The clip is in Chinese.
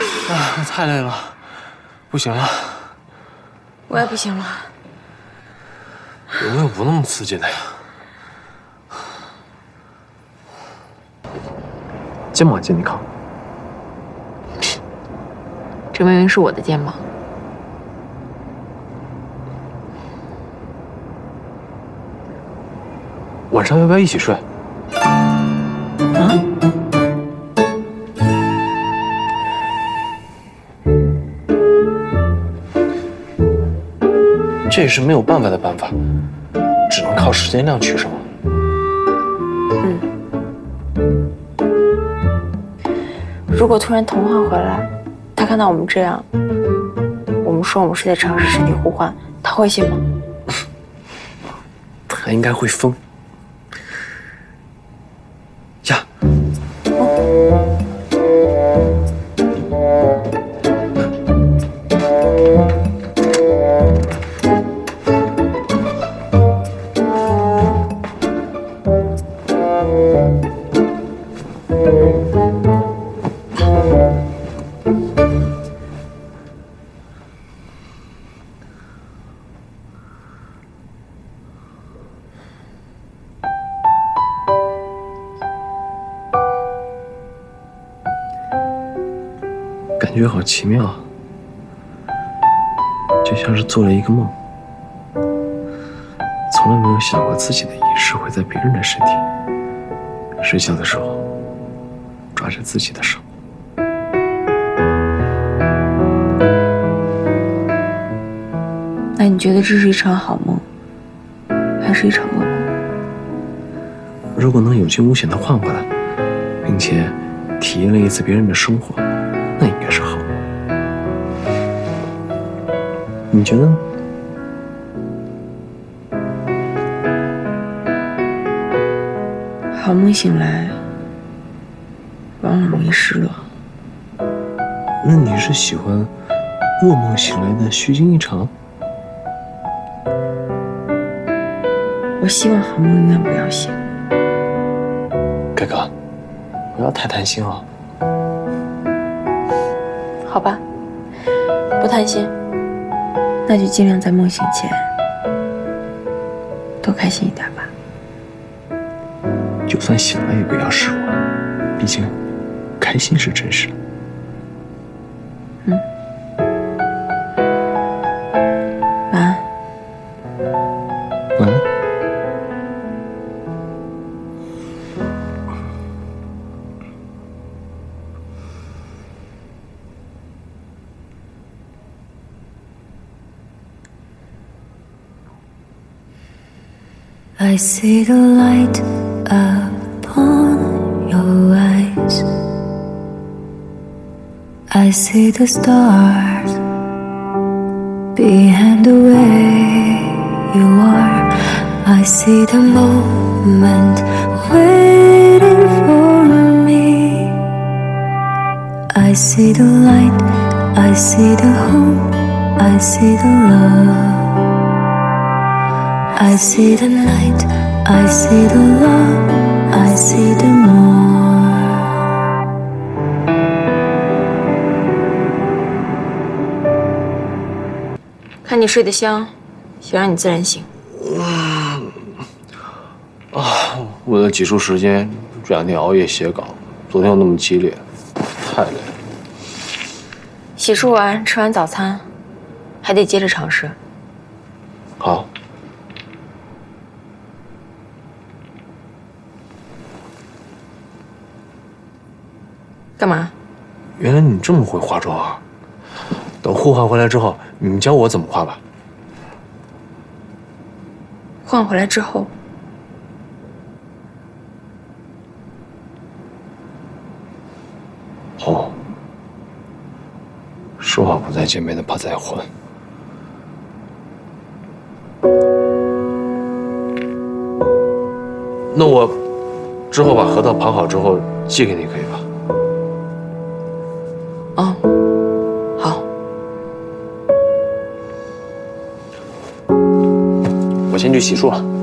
啊，太累了，不行了。我也不行了。有没有不那么刺激的呀？肩膀借你靠。这明明是我的肩膀。晚上要不要一起睡？这也是没有办法的办法，只能靠时间量取胜了。嗯。如果突然童话回来，他看到我们这样，我们说我们是在尝试身体互换，他会信吗？他应该会疯。感觉好奇妙，就像是做了一个梦，从来没有想过自己的意识会在别人的身体。睡觉的时候，抓着自己的手。那你觉得这是一场好梦，还是一场噩梦？如果能有惊无险的换回来，并且体验了一次别人的生活。那应该是好，你觉得呢？好梦醒来，往往容易失落。那你是喜欢噩梦醒来的虚惊一场？我希望好梦永远不要醒。哥哥，不要太贪心啊。好吧，不贪心，那就尽量在梦醒前多开心一点吧。就算醒了也不要失望，毕竟开心是真实的。嗯。I see the light upon your eyes. I see the stars behind the way you are. I see the moment waiting for me. I see the light, I see the hope, I see the love. I see the night, I see the love, I see the more. 看你睡得香，想让你自然醒。啊，为了挤出时间，这两天熬夜写稿，昨天又那么激烈，太累了。洗漱完，吃完早餐，还得接着尝试。好。干嘛？原来你这么会化妆啊！等互换回来之后，你教我怎么化吧。换回来之后，哦，说好不再见面的，怕再婚。那我之后把核桃盘好之后寄给你，可以吧？先去洗漱了。